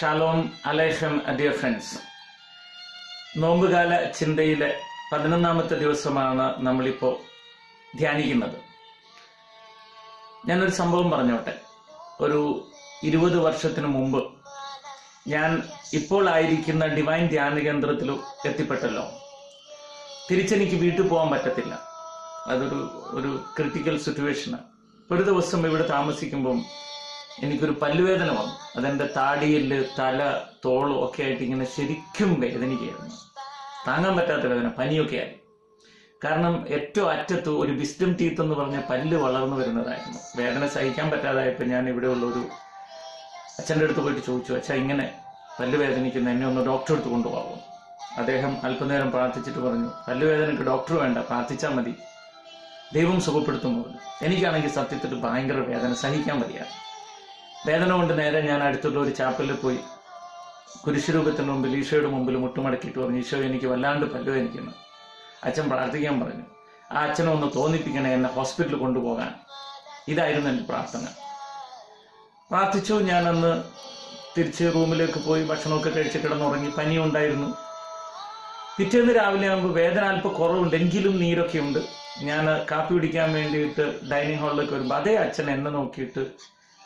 Shalom dear friends നോമ്പുകാല ചിന്തയിലെ പതിനൊന്നാമത്തെ ദിവസമാണ് നമ്മളിപ്പോ ധ്യാനിക്കുന്നത്. ഞാനൊരു സംഭവം പറഞ്ഞോട്ടെ. ഒരു ഇരുപത് വർഷത്തിന് മുമ്പ് ഞാൻ ഇപ്പോൾ ആയിരിക്കുന്ന ഡിവൈൻ ധ്യാന കേന്ദ്രത്തിൽ എത്തിപ്പെട്ടല്ലോ. തിരിച്ചെനിക്ക് വീട്ടിൽ പോകാൻ പറ്റത്തില്ല. അതൊരു ഒരു ക്രിട്ടിക്കൽ സിറ്റുവേഷനാണ് ഒരു ദിവസം ഇവിടെ താമസിക്കുമ്പം എനിക്കൊരു പല്ലുവേദന വന്നു. അതെന്റെ താടിയിൽ തല തോളും ഒക്കെ ആയിട്ട് ഇങ്ങനെ ശരിക്കും വേദനിക്കുകയായിരുന്നു. താങ്ങാൻ പറ്റാത്ത വേദന പനിയൊക്കെ ആയി. കാരണം ഏറ്റവും അറ്റത്ത് ഒരു വിസ്റ്റം ടീത്ത് എന്ന് പറഞ്ഞ പല്ല് വളർന്നു വരുന്നതായിരുന്നു. വേദന സഹിക്കാൻ പറ്റാതായപ്പോൾ ഞാൻ ഇവിടെയുള്ള ഒരു അച്ഛന്റെ അടുത്ത് പോയിട്ട് ചോദിച്ചു അച്ഛാ ഇങ്ങനെ പല്ല് വേദനിക്കുന്ന എന്നെ ഒന്ന് ഡോക്ടറെ അടുത്ത് കൊണ്ടുപോകും അദ്ദേഹം അല്പനേരം പ്രാർത്ഥിച്ചിട്ട് പറഞ്ഞു പല്ലുവേദനയ്ക്ക് ഡോക്ടർ വേണ്ട പ്രാർത്ഥിച്ചാൽ മതി. ദൈവം സുഖപ്പെടുത്തും എനിക്കാണെങ്കിൽ സത്യത്തിൽ ഭയങ്കര വേദന. സഹിക്കാൻ വയ്യ. വേദന കൊണ്ട് നേരെ ഞാൻ അടുത്തുള്ള ഒരു ചാപ്പലിൽ പോയി. കുരിശുരൂപത്തിന് മുമ്പിൽ ഈശോയുടെ മുമ്പിൽ മുട്ടുമടക്കിയിട്ട് പറഞ്ഞു ഈശോ എനിക്ക് വല്ലാണ്ട് പല്ലുവേദനിക്കുന്നു അച്ഛൻ പ്രാർത്ഥിക്കാൻ പറഞ്ഞു. ആ അച്ഛനെ ഒന്ന് തോന്നിപ്പിക്കണേ എന്നെ ഹോസ്പിറ്റലിൽ കൊണ്ടുപോകാൻ. ഇതായിരുന്നു എന്റെ പ്രാർത്ഥന. പ്രാർത്ഥിച്ചു. ഞാനന്ന് തിരിച്ച് റൂമിലേക്ക് പോയി ഭക്ഷണമൊക്കെ കഴിച്ച് കിടന്നുറങ്ങി. പനി ഉണ്ടായിരുന്നു പിറ്റേന്ന് രാവിലെ ആകുമ്പോൾ വേദന അല്പം കുറവുണ്ടെങ്കിലും നീരൊക്കെ ഉണ്ട്. ഞാൻ കാപ്പി കുടിക്കാൻ വേണ്ടിയിട്ട് ഡൈനിങ് ഹാളിലേക്ക് വരുമ്പോൾ അതേ അച്ഛൻ എന്നെ നോക്കിയിട്ട്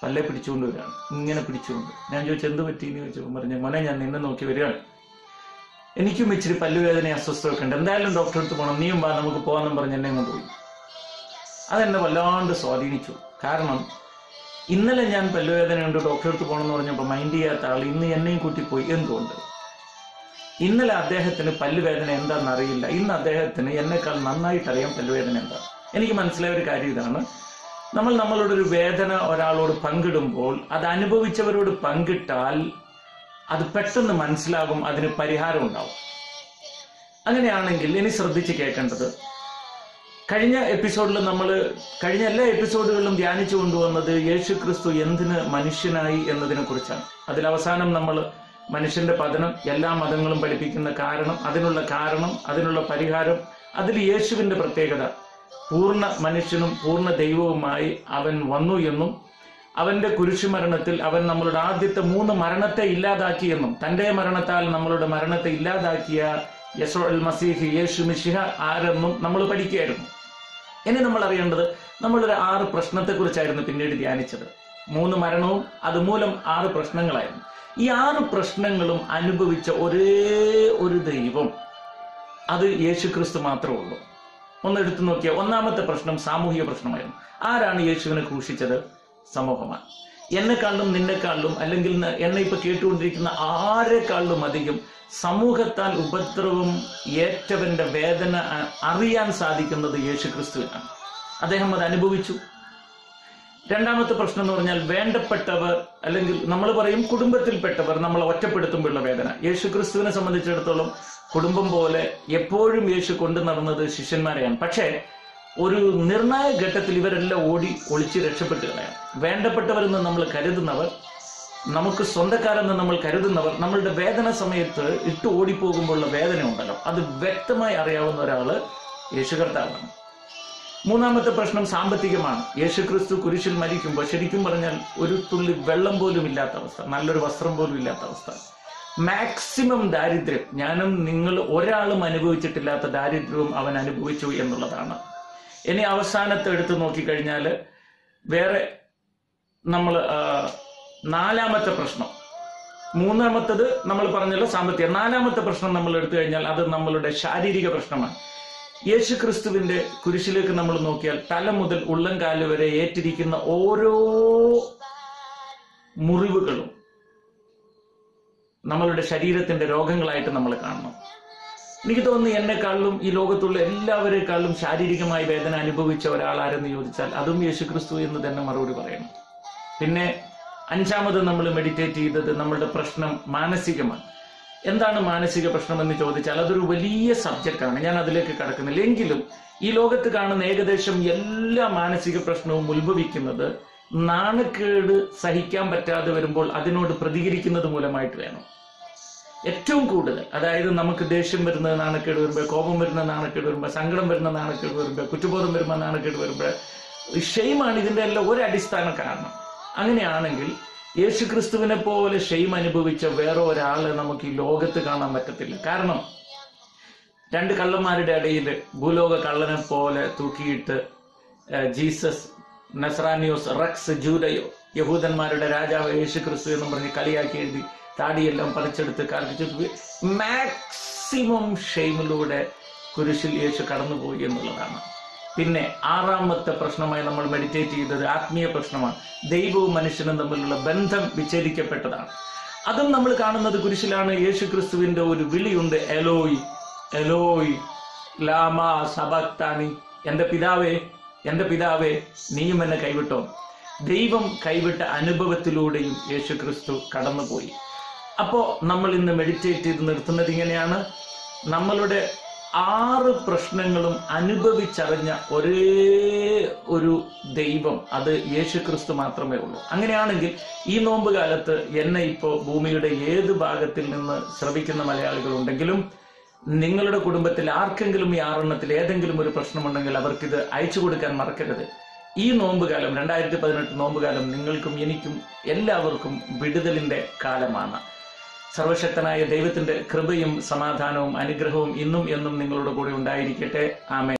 പല്ലെ പിടിച്ചുകൊണ്ട് വരികയാണ്. ഇങ്ങനെ പിടിച്ചുകൊണ്ട്. ഞാൻ ചോദിച്ചു എന്ത് പറ്റി? എന്ന് ചോദിച്ചപ്പോൾ പറഞ്ഞു മോനെ ഞാൻ നിന്നെ നോക്കി വരികയാണ്. എനിക്കും ഇച്ചിരി പല്ലുവേദന അസ്വസ്ഥമൊക്കെ ഉണ്ട്. എന്തായാലും ഡോക്ടറെ അടുത്ത് പോകണം നീയും വാ നമുക്ക് പോകാമെന്നും പറഞ്ഞ് എന്നെ കൊണ്ടുപോയി അതെന്നെ വല്ലാണ്ട് സ്വാധീനിച്ചു. കാരണം ഇന്നലെ ഞാൻ പല്ലുവേദനയുണ്ട് ഡോക്ടറെ അടുത്ത് പോകണമെന്ന് പറഞ്ഞപ്പോൾ മൈൻഡ് ചെയ്യാത്ത ആൾ ഇന്ന് എന്നെയും കൂട്ടിപ്പോയി. എന്തുകൊണ്ട്? ഇന്നലെ അദ്ദേഹത്തിന് പല്ലുവേദന എന്താണെന്ന് അറിയില്ല. ഇന്ന് അദ്ദേഹത്തിന് എന്നെക്കാൾ നന്നായിട്ട് അറിയാം പല്ലുവേദന എന്താ? എനിക്ക് മനസ്സിലായ ഒരു കാര്യം ഇതാണ്. നമ്മൾ നമ്മളുടെ ഒരു വേദന ഒരാളോട് പങ്കിടുമ്പോൾ അത് അനുഭവിച്ചവരോട് പങ്കിട്ടാൽ അത് പെട്ടെന്ന് മനസ്സിലാകും അതിന് പരിഹാരം ഉണ്ടാവും. അങ്ങനെയാണെങ്കിൽ ഇനി ശ്രദ്ധിച്ച് കേൾക്കേണ്ടത് കഴിഞ്ഞ എപ്പിസോഡിൽ നമ്മൾ കഴിഞ്ഞ എല്ലാ എപ്പിസോഡുകളിലും ധ്യാനിച്ചു കൊണ്ടുവന്നത് യേശു ക്രിസ്തു എന്തിന് മനുഷ്യനായി എന്നതിനെ കുറിച്ചാണ് അതിൽ അവസാനം നമ്മൾ മനുഷ്യന്റെ പതനം എല്ലാ മതങ്ങളും പഠിപ്പിക്കുന്ന കാരണം അതിനുള്ള കാരണം അതിനുള്ള പരിഹാരം അതിൽ യേശുവിന്റെ പ്രത്യേകത. പൂർണ മനുഷ്യനും പൂർണ ദൈവവുമായി അവൻ വന്നു എന്നും അവന്റെ കുരിശുമരണത്തിൽ അവൻ നമ്മളുടെ ആദ്യത്തെ മൂന്ന് മരണത്തെ ഇല്ലാതാക്കിയെന്നും തന്റെ മരണത്താൽ നമ്മളുടെ മരണത്തെ ഇല്ലാതാക്കിയ യസോ അൽ മസീഹ് യേശു മിഷിഹ ആരെന്നും നമ്മൾ പഠിക്കുകയായിരുന്നു. ഇനി നമ്മൾ അറിയേണ്ടത് നമ്മളൊരു ആറ് പ്രശ്നത്തെക്കുറിച്ചായിരുന്നു പിന്നീട് ധ്യാനിച്ചത്. മൂന്ന് മരണവും അതുമൂലം ആറ് പ്രശ്നങ്ങളായിരുന്നു. ഈ ആറ് പ്രശ്നങ്ങളും അനുഭവിച്ച ഒരേ ഒരു ദൈവം അത് യേശു ക്രിസ്തു മാത്രമേ ഉള്ളൂ. ഒന്ന് എടുത്തു നോക്കിയ ഒന്നാമത്തെ പ്രശ്നം സാമൂഹിക പ്രശ്നമായിരുന്നു. ആരാണ് യേശുവിനെ ക്രൂശിച്ചത്? സമൂഹമാണ്. എന്നെക്കാളും നിന്നെക്കാളും അല്ലെങ്കിൽ എന്നെ ഇപ്പൊ കേട്ടുകൊണ്ടിരിക്കുന്ന ആരെക്കാളും അധികം സമൂഹത്താൽ ഉപദ്രവം ഏറ്റവന്റെ വേദന അറിയാൻ സാധിക്കുന്നത് യേശു ക്രിസ്തുവിനാണ് അദ്ദേഹം അത് അനുഭവിച്ചു. രണ്ടാമത്തെ പ്രശ്നം എന്ന് പറഞ്ഞാൽ വേണ്ടപ്പെട്ടവർ അല്ലെങ്കിൽ നമ്മൾ പറയും കുടുംബത്തിൽപ്പെട്ടവർ നമ്മളെ ഒറ്റപ്പെടുത്തുമ്പോഴുള്ള വേദന. യേശു ക്രിസ്തുവിനെ സംബന്ധിച്ചിടത്തോളം കുടുംബം പോലെ എപ്പോഴും യേശു കൊണ്ടു നടന്നത് ശിഷ്യന്മാരെയാണ്. പക്ഷേ ഒരു നിർണായക ഘട്ടത്തിൽ ഇവരെല്ലാം ഓടി ഒളിച്ച് രക്ഷപ്പെട്ടു കളയാം വേണ്ടപ്പെട്ടവരെന്ന് നമ്മൾ കരുതുന്നവർ നമുക്ക് സ്വന്തക്കാരെന്ന് നമ്മൾ കരുതുന്നവർ നമ്മളുടെ വേദന സമയത്ത് ഇട്ട് ഓടിപ്പോകുമ്പോഴുള്ള വേദന ഉണ്ടല്ലോ. അത് വ്യക്തമായി അറിയാവുന്ന ഒരാൾ യേശു കർത്താവാണ് മൂന്നാമത്തെ പ്രശ്നം സാമ്പത്തികമാണ്. യേശുക്രിസ്തു കുരിശിൽ മരിക്കുമ്പോൾ ശരിക്കും പറഞ്ഞാൽ ഒരു തുള്ളി വെള്ളം പോലും ഇല്ലാത്ത അവസ്ഥ. നല്ലൊരു വസ്ത്രം പോലും ഇല്ലാത്ത അവസ്ഥ. മാക്സിമം ദാരിദ്ര്യം. ഞാനും നിങ്ങൾ ഒരാളും അനുഭവിച്ചിട്ടില്ലാത്ത ദാരിദ്ര്യവും അവൻ അനുഭവിച്ചു എന്നുള്ളതാണ്. ഇനി അവസാനത്തെ എടുത്ത് നോക്കിക്കഴിഞ്ഞാൽ വേറെ നമ്മൾ നാലാമത്തെ പ്രശ്നം. മൂന്നാമത്തത് നമ്മൾ പറഞ്ഞല്ലോ സാമ്പത്തിക. നാലാമത്തെ പ്രശ്നം നമ്മൾ എടുത്തു കഴിഞ്ഞാൽ അത് നമ്മളുടെ ശാരീരിക പ്രശ്നമാണ്. യേശു ക്രിസ്തുവിന്റെ കുരിശിലേക്ക് നമ്മൾ നോക്കിയാൽ തല മുതൽ ഉള്ളംകാൽ വരെ ഏറ്റിരിക്കുന്ന ഓരോ മുറിവുകളും നമ്മളുടെ ശരീരത്തിന്റെ രോഗങ്ങളായിട്ട് നമ്മൾ കാണണം എനിക്ക് തോന്നുന്നു എന്നെക്കാളും ഈ ലോകത്തുള്ള എല്ലാവരെക്കാളും ശാരീരികമായി വേദന അനുഭവിച്ച ഒരാളാരെന്ന് ചോദിച്ചാൽ അതും യേശു ക്രിസ്തു എന്ന് തന്നെ മറുപടി പറയണം. പിന്നെ അഞ്ചാമത് നമ്മൾ മെഡിറ്റേറ്റ് ചെയ്തത് നമ്മളുടെ പ്രശ്നം മാനസികമാണ്. എന്താണ് മാനസിക പ്രശ്നം എന്ന് ചോദിച്ചാൽ അതൊരു വലിയ സബ്ജക്റ്റാണ്. ഞാൻ അതിലേക്ക് കടക്കുന്നില്ല. എങ്കിലും ഈ ലോകത്ത് കാണുന്ന ഏകദേശം എല്ലാ മാനസിക പ്രശ്നവും ഉത്ഭവിക്കുന്നത് നാണക്കേട് സഹിക്കാൻ പറ്റാതെ വരുമ്പോൾ അതിനോട് പ്രതികരിക്കുന്നത് മൂലമായിട്ട് വേണം. ഏറ്റവും കൂടുതൽ അതായത് നമുക്ക് ദേഷ്യം വരുന്നത് നാണക്കേട് വരുമ്പോൾ കോപം വരുന്ന നാണക്കേട് വരുമ്പോൾ സങ്കടം വരുന്ന നാണക്കേട് വരുമ്പോൾ കുറ്റബോധം വരുമ്പോൾ നാണക്കേട് വരുമ്പോൾ ഷെയ്മാണ് ഇതിന്റെ എല്ലാം ഒരു അടിസ്ഥാന കാരണം. അങ്ങനെയാണെങ്കിൽ യേശു ക്രിസ്തുവിനെ പോലെ ഷെയിം അനുഭവിച്ച വേറെ ഒരാളെ നമുക്ക് ഈ ലോകത്ത് കാണാൻ പറ്റത്തില്ല. കാരണം രണ്ട് കള്ളന്മാരുടെ ഇടയിൽ ഭൂലോക കള്ളനെ പോലെ തൂക്കിയിട്ട് ജീസസ് നസ്രാനിയോസ് റക്സ് ജൂഡയോ യഹൂദന്മാരുടെ രാജാവ് യേശു ക്രിസ്തു എന്നും പറഞ്ഞ് കളിയാക്കി എഴുതി താടിയെല്ലാം പറിച്ചെടുത്ത് കാണിച്ചു മാക്സിമം ഷെയിമിലൂടെ കുരിശിൽ യേശു കടന്നുപോയി എന്നുള്ളതാണ്. പിന്നെ ആറാമത്തെ പ്രശ്നമായി നമ്മൾ മെഡിറ്റേറ്റ് ചെയ്തത് ആത്മീയ പ്രശ്നമാണ്. ദൈവവും മനുഷ്യനും തമ്മിലുള്ള ബന്ധം വിച്ഛേദിക്കപ്പെട്ടതാണ്. അതും നമ്മൾ കാണുന്നത് കുരിശിലാണ് യേശു ക്രിസ്തുവിന്റെ ഒരു വിളിയുണ്ട് എലോയ് എലോയ് ലാമ സബക്താനി എന്റെ പിതാവേ എന്റെ പിതാവേ നീയും എന്നെ കൈവിട്ടോ. ദൈവം കൈവിട്ട അനുഭവത്തിലൂടെയും യേശു ക്രിസ്തു കടന്നുപോയി. അപ്പോ നമ്മൾ ഇന്ന് മെഡിറ്റേറ്റ് ചെയ്ത് നിർത്തുന്നത് ഇങ്ങനെയാണ്. നമ്മളുടെ ആറ് പ്രശ്നങ്ങളും അനുഭവിച്ചറിഞ്ഞ ഒരേ ഒരു ദൈവം അത് യേശു ക്രിസ്തു മാത്രമേ ഉള്ളൂ. അങ്ങനെയാണെങ്കിൽ ഈ നോമ്പ് കാലത്ത് എന്നെ ഇപ്പോൾ ഭൂമിയുടെ ഏത് ഭാഗത്തിൽ നിന്ന് ശ്രവിക്കുന്ന മലയാളികൾ ഉണ്ടെങ്കിലും നിങ്ങളുടെ കുടുംബത്തിൽ ആർക്കെങ്കിലും ഈ ആറെണ്ണത്തിൽ ഏതെങ്കിലും ഒരു പ്രശ്നമുണ്ടെങ്കിൽ അവർക്കിത് അയച്ചു കൊടുക്കാൻ മറക്കരുത്. ഈ നോമ്പുകാലം രണ്ടായിരത്തി പതിനെട്ട് നോമ്പുകാലം നിങ്ങൾക്കും എനിക്കും എല്ലാവർക്കും വിടുതലിന്റെ കാലമാണ്. സർവശക്തനായ ദൈവത്തിന്റെ കൃപയും സമാധാനവും അനുഗ്രഹവും ഇന്നും എന്നും നിങ്ങളുടെ കൂടെ ഉണ്ടായിരിക്കട്ടെ. ആമേ